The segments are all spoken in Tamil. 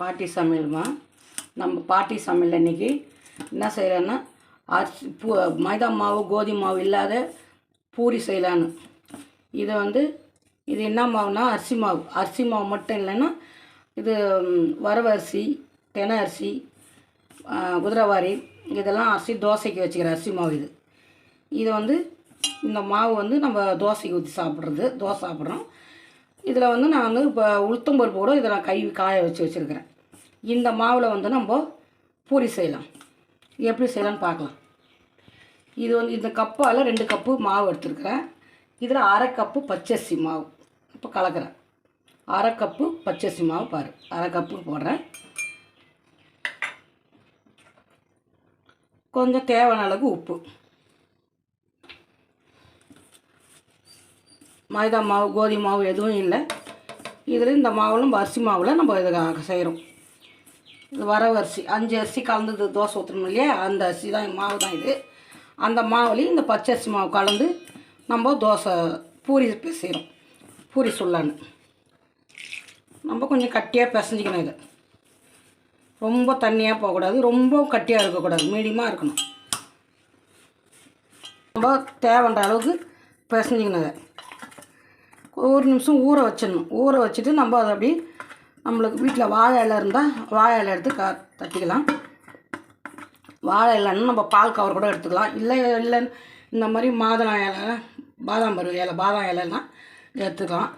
பாட்டி சமையல்மா? நம்ம பாட்டி சமையல் அன்றைக்கி என்ன செய்கிறேன்னா அரிசி பூ மைதா மாவு கோதுமை மாவு இல்லாத பூரி செய்யலான்னு. இதை வந்து இது என்ன மாவுனா அரிசி மாவு. அரிசி மாவு மட்டும் இல்லைன்னா இது வரவரிசி வரவு அரிசி தெனை அரிசி குதிரைவாரி இதெல்லாம் அரிசி தோசைக்கு வச்சுக்கிற அரிசி மாவு இது. இது வந்து இந்த மாவு வந்து நம்ம தோசைக்கு ஊற்றி சாப்பிட்றது தோசை சாப்பிட்றோம். இதில் வந்து நான் வந்து இப்போ உளுத்தம் பருப்பு கூட இதை நான் கை காய வச்சு வச்சுருக்கிறேன். இந்த மாவில் வந்து நம்ம பூரி செய்யலாம். எப்படி செய்யலாம்னு பார்க்கலாம். இது வந்து இந்த கப்பால் ரெண்டு கப்பு மாவு எடுத்துருக்கிறேன். இதில் அரை கப்பு பச்சரிசி மாவு. இப்போ கலக்கிறேன். அரை கப்பு பச்சரிசி மாவு பாரு. அரை கப்பு போடுறேன். கொஞ்சம் தேவையான அளவுக்கு உப்பு. மைதா மாவு கோதுமை மாவு எதுவும் இல்லை. இதில் இந்த மாவில் நம்ம அரிசி மாவில் நம்ம இதை செய்கிறோம் இது வரவு அரிசி அஞ்சு அரிசி கலந்து தோசை ஊற்றணும் இல்லையா? அந்த அரிசி தான் மாவு தான் இது. அந்த மாவுலேயும் இந்த பச்சரிசி மாவு கலந்து நம்ம தோசை பூரி செய்கிறோம் பூரி சுல்லான்னு நம்ம கொஞ்சம் கட்டியாக பிசைஞ்சிக்கணும் இதை. ரொம்ப தண்ணியாக போகக்கூடாது ரொம்ப கட்டியாக இருக்கக்கூடாது மீடியமாக இருக்கணும். ரொம்ப தேவைன்ற அளவுக்கு பிசைஞ்சிக்கணும் இதை. ஒரு நிமிஷம் ஊற வச்சிடணும். ஊற வச்சுட்டு நம்ம அதை அப்படி நம்மளுக்கு வீட்டில் வாழை இலை இருந்தால் வாழை இலை எடுத்து க தட்டிக்கலாம். வாழை இலைன்னு நம்ம பால் கவர் கூட எடுத்துக்கலாம். இல்லை இல்லை இந்த மாதிரி மாதுளம் இலை பாதாம் பருவ இலை பாதாம் இலைலாம் எடுத்துக்கலாம்.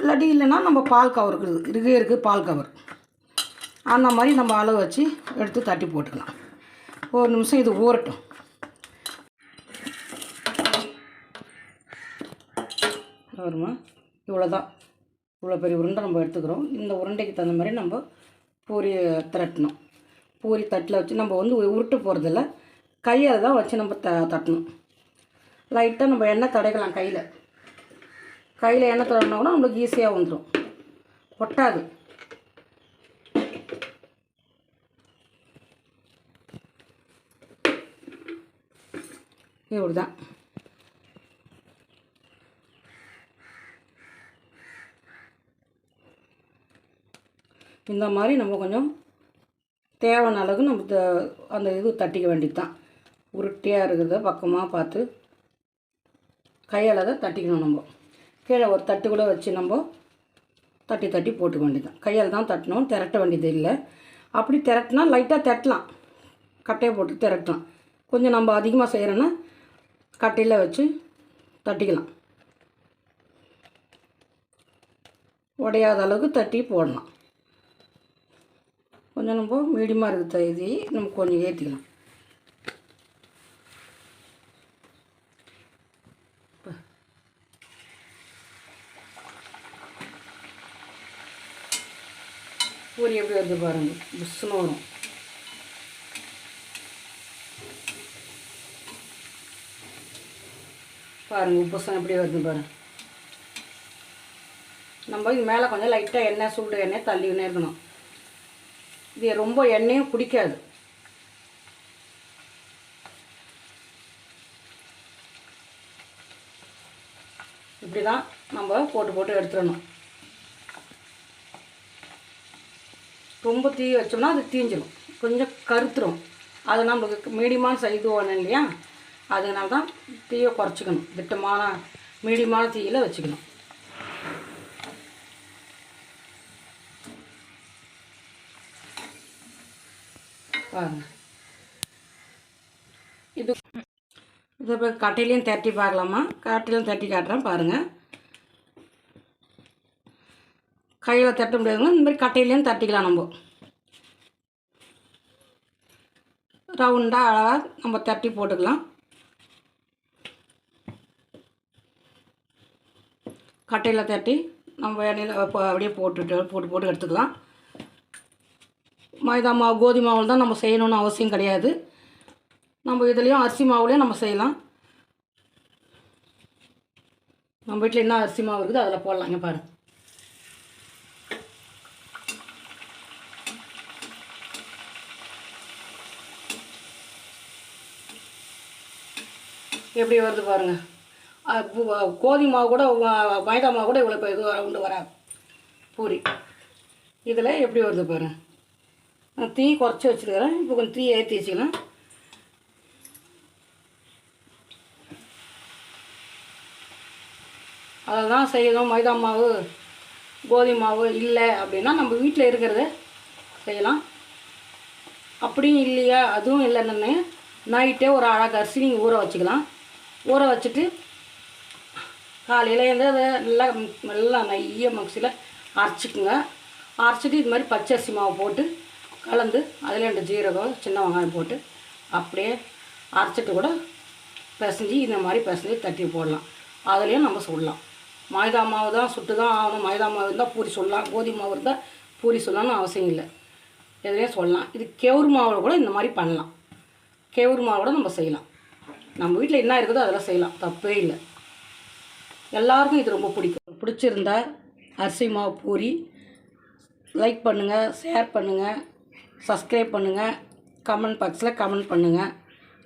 இல்லாட்டி இல்லைன்னா நம்ம பால் கவர் இருக்குது. இருக்கே இருக்குது பால் கவர் அந்த மாதிரி நம்ம அளவு வச்சு எடுத்து தட்டி போட்டுக்கலாம். ஒரு நிமிஷம் இது ஊறட்டும். வருமா? இவ்வளோ தான் இவ்வளோ பெரிய உருண்டை நம்ம எடுத்துக்கிறோம். இந்த உருண்டைக்கு தகுந்த மாதிரி நம்ம பூரி திரட்டணும். பூரி தட்டில் வச்சு நம்ம வந்து உருட்டு போகிறதில்ல கையை தான் வச்சு நம்ம த தட்டணும். லைட்டாக நம்ம எண்ணெய் தடைக்கலாம் கையில். கையில் எண்ணெய் தடவினா கூட நம்மளுக்கு ஈஸியாக வந்துடும் ஒட்டாது. இப்படி தான் இந்த மாதிரி நம்ம கொஞ்சம் தேவையான அளவுக்கு நம்ம த- அந்த இது தட்டிக்க வேண்டியது தான் உருட்டியாக இருக்கிறத பக்கமாக பார்த்து கையால் தான் தட்டிக்கணும் நம்ம. கீழே ஒரு தட்டு கூட வச்சு நம்ம தட்டி தட்டி போட்டுக்க வேண்டியது தான் கையால் தான் தட்டணும் திரட்ட வேண்டியது இல்லை. அப்படி திரட்டினா லைட்டாக திரட்டலாம். கட்டையை போட்டு திரட்டலாம். கொஞ்சம் நம்ம அதிகமாக செய்கிறோன்னா கட்டையில் வச்சு தட்டிக்கலாம். உடையாத அளவுக்கு தட்டி போடலாம். கொஞ்சம் நம்ம மீடியமாக இருக்கிற இது நம்ம கொஞ்சம் ஏற்றிக்கலாம் பூரி எப்படி வருது பாருங்கள் புஷ்ஷுன்னு வரும். பாருங்கள் புஷ்ஷம் எப்படி வருது பாருங்கள் நம்ம இது மேலே கொஞ்சம் லைட்டாக எண்ணெய் சூடு எண்ணெய் தள்ளிக்கினே இருக்கணும். இது ரொம்ப எண்ணெயும் குடிக்காது. இப்படி தான் நம்ம போட்டு போட்டு எடுத்துடணும். ரொம்ப தீ வச்சோம்னா அது தீஞ்சிடும் கொஞ்சம் கருத்துரும். அது நம்மளுக்கு மீடியமான சைது வேணும் இல்லையா? அதனால தான் தீயை குறைச்சிக்கணும். திட்டமான மீடியமான தீயில் வச்சுக்கணும். பாருங்க. இது இது இப்போ கட்டையிலையும் தட்டி பார்க்கலாமா? கட்டையிலையும் தட்டி காட்டுறேன் பாருங்கள் கையில் தட்ட முடியாதுங்க. இந்த மாதிரி கட்டையிலையும் தட்டிக்கலாம் நம்ம. ரவுண்டாக அழகாக நம்ம தட்டி போட்டுக்கலாம். கட்டையில் தட்டி நம்ம எண்ணெயில் அப்படியே போட்டுட்டு போட்டு போட்டு எடுத்துக்கலாம். மைதா மாவு கோதுமை மாவில் தான் நம்ம செய்யணும்னு அவசியம் கிடையாது. நம்ம இதுலேயும் அரிசி மாவுலேயும் நம்ம செய்யலாம். நம்ம வீட்டில் என்ன அரிசி மாவு இருக்குது அதில் போடலாங்க பாரு. எப்படி வருது பாருங்க. கோதி மாவு கூட மைதா மாவு கூட இவ்வளோ இப்போ இது ரவுண்டு வராது. பூரி. இதில் எப்படி வருது பாருங்கள் நான் தீ குறைச்சி வச்சுருக்கிறேன். இப்போ கொஞ்சம் தீ ஏற்றி வச்சுக்கலாம் அதை தான் செய்யணும். மைதா மாவு கோதுமை மாவு இல்லை அப்படின்னா நம்ம வீட்டில் இருக்கிறத செய்யலாம். அப்படியும் இல்லையா? அதுவும் இல்லைன்னு நைட்டே ஒரு அழகாக அரிசி நீங்கள் ஊற வச்சுக்கலாம். ஊற வச்சுட்டு காலையில் இருந்து அதை நல்லா நல்லா நைய மிக்சியில் அரைச்சிக்குங்க. அரைச்சிட்டு இது மாதிரி பச்சரிசி மாவு போட்டு கலந்து அதில் ரெண்டு ஜீரகம் சின்ன வெங்காயம் போட்டு அப்படியே அரைச்சிட்டு கூட பிசைஞ்சு இந்த மாதிரி பிசைஞ்சு தட்டி போடலாம். அதுலேயும் நம்ம சுடலாம். மைதா மாவு தான் சுட்டு தான் ஆகணும். மைதா மாவு இருந்தால் பூரி சொல்லலாம் கோதுமை மாவு இருந்தால் பூரி சொல்லலாம்னு அவசியம் இல்லை. எதுலேயும் சொல்லலாம் இது கெவுரு மாவில் கூட இந்த மாதிரி பண்ணலாம். கெவுரு மாவு கூட நம்ம செய்யலாம். நம்ம வீட்டில் என்ன இருக்குதோ அதெல்லாம் செய்யலாம். தப்பே இல்லை. எல்லாருக்கும் இது ரொம்ப பிடிக்கும். பிடிச்சிருந்தா அரிசி மாவு பூரி லைக் பண்ணுங்கள் ஷேர் பண்ணுங்கள் சப்ஸ்கிரைப் பண்ணுங்கள் கமெண்ட் பாக்ஸில் கமெண்ட் பண்ணுங்கள்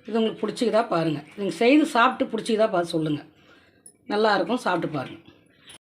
இது உங்களுக்கு பிடிச்சிக்கிதா பாருங்கள் நீங்கள் செய்து சாப்பிட்டு பிடிச்சிக்கிதா பார்த்து சொல்லுங்கள் நல்லாயிருக்கும் சாப்பிட்டு பாருங்கள்